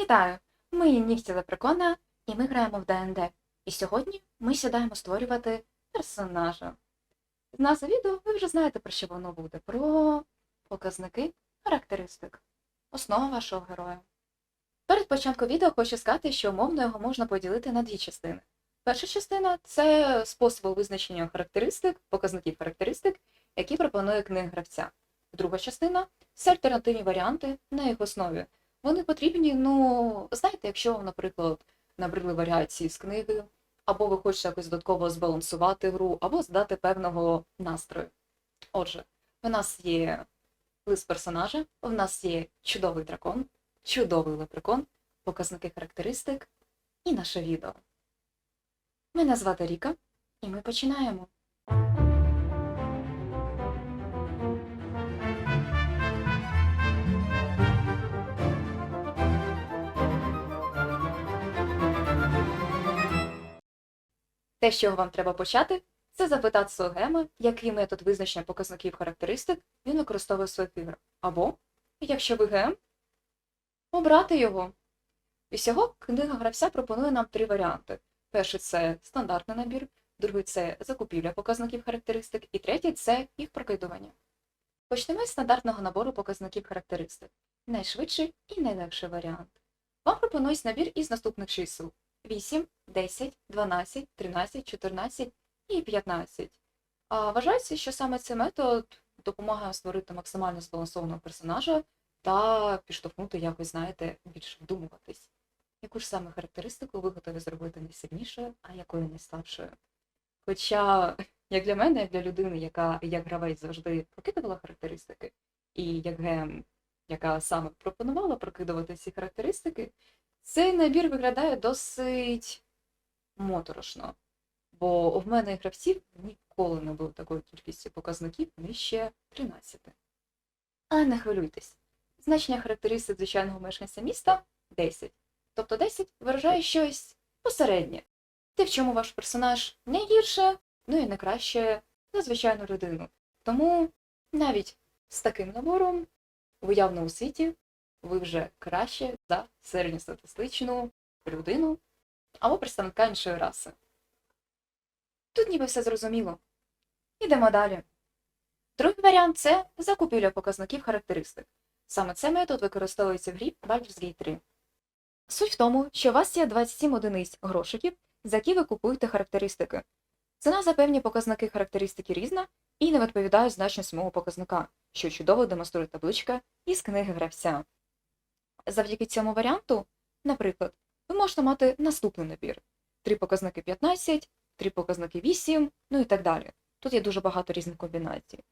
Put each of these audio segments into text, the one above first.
Вітаю! Ми Нігті Лепрекона, і ми граємо в ДНД. І сьогодні ми сідаємо створювати персонажа. З назви відео ви вже знаєте, про що воно буде. Про показники характеристик. Основа вашого героя. Перед початком відео хочу сказати, що умовно його можна поділити на дві частини. Перша частина це способи визначення характеристик, показників характеристик, які пропонує книга гравця. Друга частина це альтернативні варіанти на їх основі. Вони потрібні, ну, знаєте, якщо вам, наприклад, набридли варіації з книги, або ви хочете якось додатково збалансувати гру, або здати певного настрою. Отже, у нас є лист персонажа, у нас є чудовий дракон, чудовий лепрекон, показники характеристик і наше відео. Мене звати Ріка, і ми починаємо. Те, з чого вам треба почати, це запитати свого гема, який метод визначення показників характеристик він використовує в своїх іграх. Або, якщо ви гем, обрати його. І всього книга гравця пропонує нам три варіанти. Перший це стандартний набір, другий це закупівля показників характеристик, і третій це їх прокидування. Почнемо з стандартного набору показників характеристик. Найшвидший і найлегший варіант. Вам пропонують набір із наступних чисел 8, 10, 12, 13, 14 і 15. А вважається, що саме цей метод допомагає створити максимально збалансованого персонажа та підштовхнути якось, знаєте, більше вдумуватись. Яку ж саме характеристику ви готові зробити найсильнішою, а якою найслабшою? Хоча, як для мене, як для людини, яка як гравець завжди прокидувала характеристики, і як гем, яка саме пропонувала прокидувати ці характеристики, цей набір виглядає досить моторошно. Бо в мене гравців ніколи не було такої кількості показників нижче 13. Але не хвилюйтесь. Значення характеристик звичайного мешканця міста 10. Тобто 10 виражає щось посереднє. Те, в чому ваш персонаж не гірше, ну і не краще за звичайну людину. Тому навіть з таким набором в уявному світі ви вже краще за середньостатистичну людину або представника іншої раси. Тут ніби все зрозуміло. Ідемо далі. Другий варіант це закупівля показників характеристик. Саме цей метод використовується в грі Baldur's Gate 3. Суть в тому, що у вас є 27 одиниць грошиків, за які ви купуєте характеристики. Ціна за певні показники характеристики різна і не відповідає значенню самого показника, що чудово демонструє табличка із книги гравця. Завдяки цьому варіанту, наприклад, ви можете мати наступний набір: три показники 15, три показники 8, ну і так далі. Тут є дуже багато різних комбінацій.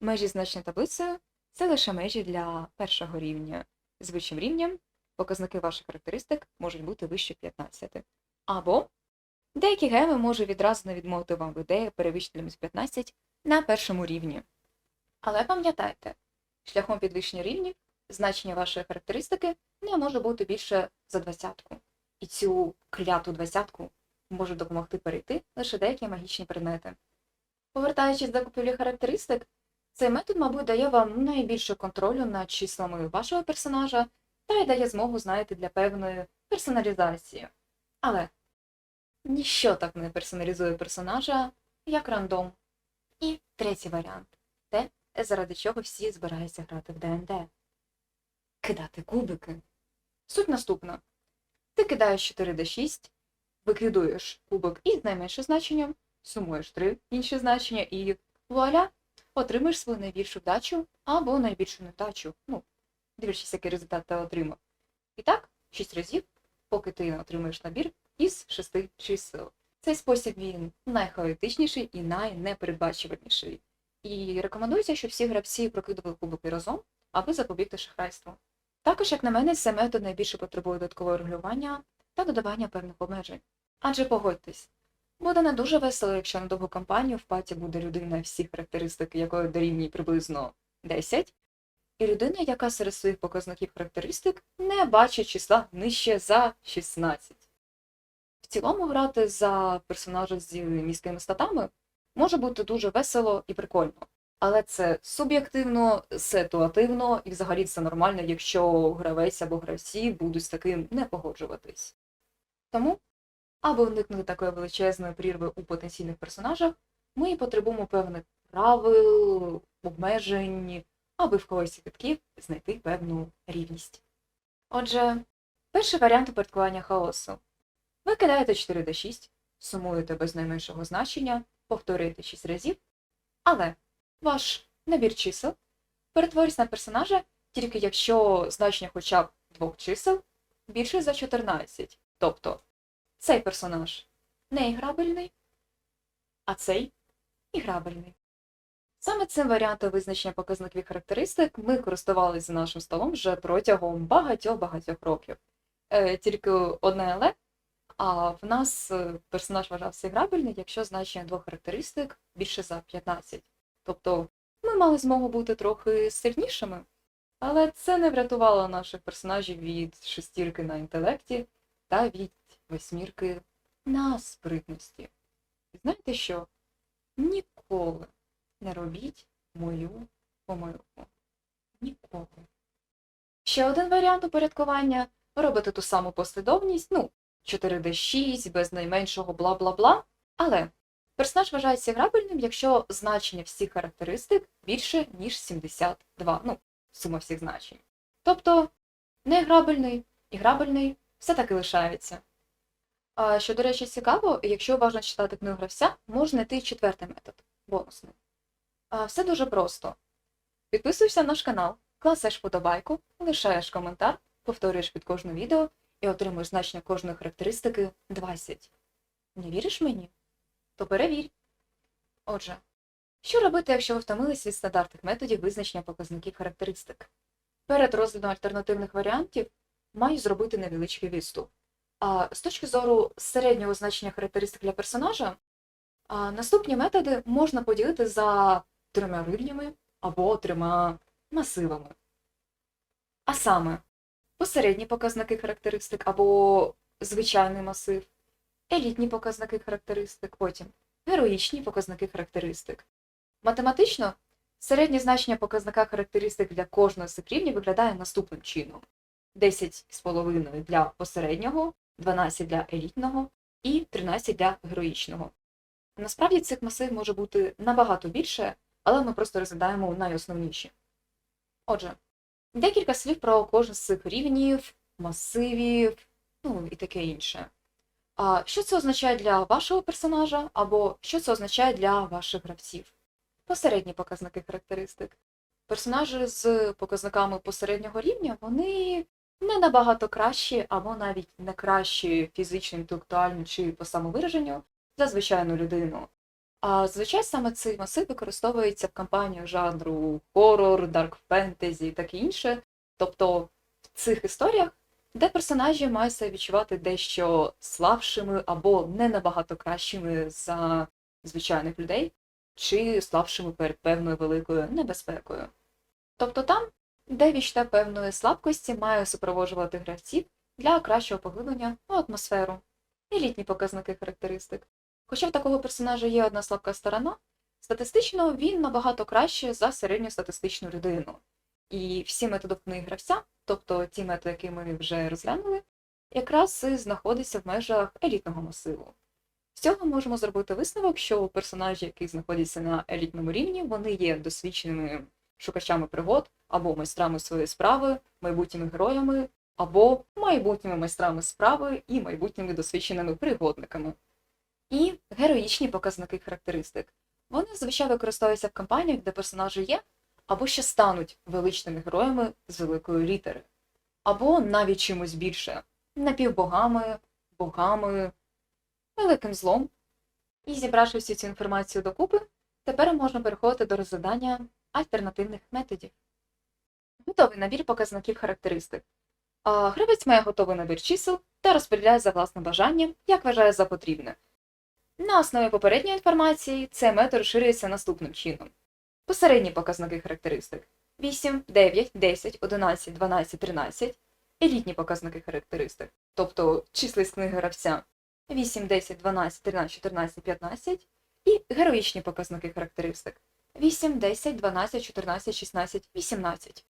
Межі значення таблицею це лише межі для першого рівня. З вищим рівнем показники ваших характеристик можуть бути вище 15. Або деякі геми можуть відразу не відмовити вам в ідеї перевищити 15 на першому рівні. Але пам'ятайте, шляхом підвищення рівнів значення вашої характеристики не може бути більше за двадцятку. І цю кляту двадцятку можуть допомогти перейти лише деякі магічні предмети. Повертаючись до купівлі характеристик, цей метод, мабуть, дає вам найбільше контролю над числами вашого персонажа та й дає змогу, знаєте, для певної персоналізації. Але ніщо так не персоналізує персонажа, як рандом. І третій варіант те, заради чого всі збираються грати в ДНД. Кидати кубики. Суть наступна. Ти кидаєш 4d6, викидуєш кубик із найменшим значенням, сумуєш три інші значення і вуаля, отримаєш свою найбільшу вдачу або найбільшу невдачу. Ну, дивлячись, який результат ти отримав. І так, 6 разів, поки ти отримаєш набір із 6 чисел. Цей спосіб він найхаотичніший і найнепередбачуваніший. І рекомендується, щоб всі гравці прокидували кубики разом, аби запобігти шахрайству. Також, як на мене, цей метод найбільше потребує додаткового регулювання та додавання певних обмежень. Адже погодьтесь, буде не дуже весело, якщо на довгу кампанію в паті буде людина, всі характеристики якої дорівнює приблизно 10, і людина, яка серед своїх показників характеристик не бачить числа нижче за 16. В цілому грати за персонажа з низькими статами може бути дуже весело і прикольно. Але це суб'єктивно, ситуативно, і взагалі це нормально, якщо гравець або гравці будуть з таким не погоджуватись. Тому, аби уникнути такої величезної прірви у потенційних персонажах, ми потребуємо певних правил, обмежень, аби в когось випадків знайти певну рівність. Отже, перший варіант упорядкування хаосу. Ви кидаєте 4d6, сумуєте без найменшого значення, повторюєте 6 разів, але ваш набір чисел перетворюється на персонажа тільки якщо значення хоча б двох чисел більше за 14. Тобто цей персонаж не іграбельний, а цей іграбельний. Саме цим варіантом визначення показників характеристик ми користувалися нашим столом вже протягом багатьох-багатьох років. Е, тільки одне але, а в нас е, персонаж вважався грабельний, якщо значення двох характеристик більше за 15. Тобто ми мали змогу бути трохи сильнішими, але це не врятувало наших персонажів від шестірки на інтелекті та від восьмірки на спритності. Знаєте що? Ніколи не робіть мою помилку. Ніколи. Ще один варіант упорядкування робити ту саму послідовність, ну, 4D6 без найменшого бла-бла-бла. Але персонаж вважається грабельним, якщо значення всіх характеристик більше, ніж 72. Ну, сума всіх значень. Тобто, неграбельний і грабельний все-таки лишається. А, що, до речі, цікаво, якщо уважно читати книгу гравця, можна знайти четвертий метод бонусний. А, все дуже просто. Підписуєшся на наш канал, класиш вподобайку, лишаєш коментар, повторюєш під кожне відео і отримуєш значення кожної характеристики 20. Не віриш мені? То перевірь. Отже, що робити, якщо ви втомились від стандартних методів визначення показників характеристик? Перед розглядом альтернативних варіантів маю зробити невеличкий відступ. А з точки зору середнього значення характеристик для персонажа, наступні методи можна поділити за трьома рівнями або трьома масивами. А саме, посередні показники характеристик або звичайний масив, елітні показники характеристик, потім героїчні показники характеристик. Математично середнє значення показника характеристик для кожного з цих рівнів виглядає наступним чином: 10,5 для посереднього, 12 для елітного і 13 для героїчного. Насправді цих масив може бути набагато більше, але ми просто розглядаємо найосновніші. Отже, декілька слів про кожен з цих рівнів, масивів, ну і таке інше. Що це означає для вашого персонажа, або що це означає для ваших гравців? Посередні показники характеристик. Персонажі з показниками посереднього рівня, вони не набагато кращі, або навіть не кращі фізично, інтелектуально чи по самовираженню за звичайну людину. А зазвичай саме цей масив використовується в кампаніях жанру хорор, дарк фентезі і таке інше. Тобто в цих історіях, де персонажі мають себе відчувати дещо слабшими або не набагато кращими за звичайних людей, чи слабшими перед певною великою небезпекою. Тобто там, де відчуття певної слабкості має супроводжувати гравців для кращого поглиблення у атмосферу. Елітні показники характеристик. Хоча в такого персонажа є одна слабка сторона, статистично він набагато краще за середньостатистичну людину. І всі методи гравця, тобто ті методи, які ми вже розглянули, якраз і знаходяться в межах елітного масиву. З цього можемо зробити висновок, що персонажі, які знаходяться на елітному рівні, вони є досвідченими шукачами пригод або майстрами своєї справи, майбутніми героями, або майбутніми майстрами справи і майбутніми досвідченими пригодниками. І героїчні показники характеристик. Вони зазвичай використовуються в кампаніях, де персонажі є, або ще стануть величними героями з великої літери, або навіть чимось більше напівбогами, богами, великим злом. І зібравши всю цю інформацію докупи, тепер можна переходити до розглядання альтернативних методів. Готовий набір показників характеристик. А гравець має готовий набір чисел та розподіляє за власним бажанням, як вважає за потрібне. На основі попередньої інформації цей метод розширюється наступним чином. Посередні показники характеристик 8, 9, 10, 11, 12, 13, елітні показники характеристик, тобто числість книги гравця 8, 10, 12, 13, 14, 15, і героїчні показники характеристик 8, 10, 12, 14, 16, 18.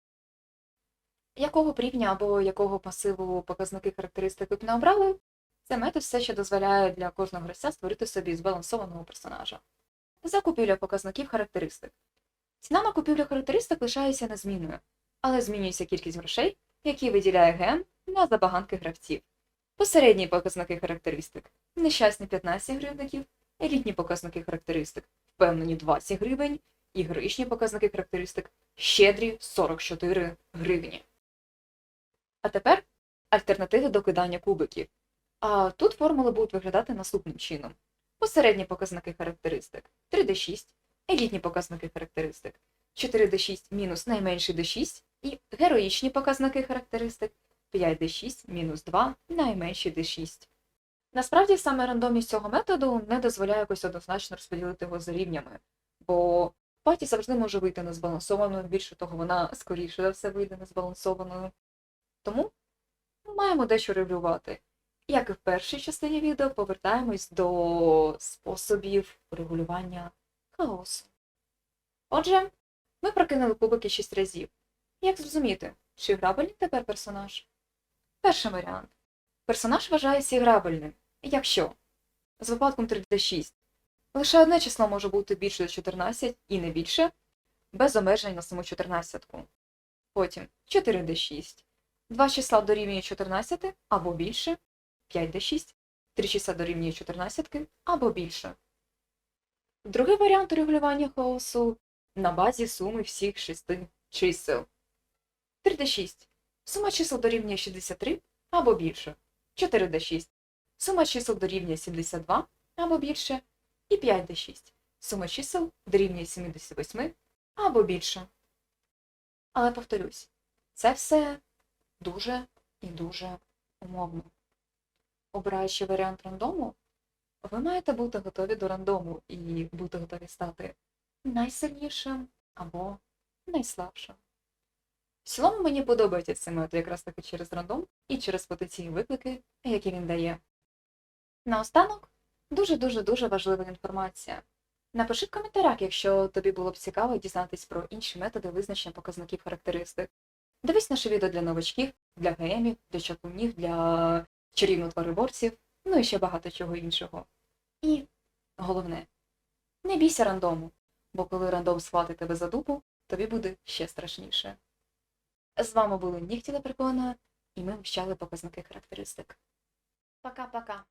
Якого рівня або якого масиву показники характеристики б не обрали, це метод все ще дозволяє для кожного гравця створити собі збалансованого персонажа. Закупівля показників характеристик. Ціна на купівлю характеристик лишається незмінною, але змінюється кількість грошей, які виділяє ГМ на забаганки гравців. Посередні показники характеристик нещасні 15 гривників, елітні показники характеристик впевнені 20 гривень, і героїчні показники характеристик щедрі 44 гривні. А тепер альтернативи до кидання кубиків. А тут формули будуть виглядати наступним чином: посередні показники характеристик 3D6, елітні показники характеристик 4D6 мінус найменший D6 і героїчні показники характеристик 5D6 мінус 2 найменший D6. Насправді саме рандомність цього методу не дозволяє якось однозначно розподілити його за рівнями, бо паті завжди може вийти незбалансованою, більше того, вона скоріше за все вийде незбалансованою. Тому маємо дещо регулювати. Як і в першій частині відео, повертаємось до способів регулювання хаосу. Отже, ми прокинули кубики 6 разів. Як зрозуміти, чи грабельний тепер персонаж? Перший варіант. Персонаж вважається грабельним, якщо з випадком 3D6 лише одне число може бути більше за 14 і не більше, без обмежень на саму 14. Потім 4D6. Два числа дорівнює 14 або більше, 5D6, три числа дорівнює 14 або більше. Другий варіант регулювання хаосу на базі суми всіх шести чисел. 3D6. Сума чисел дорівнює 63 або більше. 4D6. Сума чисел дорівнює 72 або більше. І 5D6. Сума чисел дорівнює 78 або більше. Але повторюсь, це все дуже і дуже умовно. Обираючи варіант рандому, ви маєте бути готові до рандому і бути готові стати найсильнішим або найслабшим. В цілому мені подобається цей метод якраз таки через рандом і через потенційні виклики, які він дає. Наостанок, дуже-дуже-дуже важлива інформація. Напиши в коментарях, якщо тобі було б цікаво дізнатись про інші методи визначення показників характеристик. Дивись наше відео для новачків, для гемів, для чаклунів, для чарівно-твориборців, ну і ще багато чого іншого. І головне, не бійся рандому, бо коли рандом схватить тебе за дупу, тобі буде ще страшніше. З вами були Нігті Лепрекона, і ми вивчали показники характеристик. Пока-пока.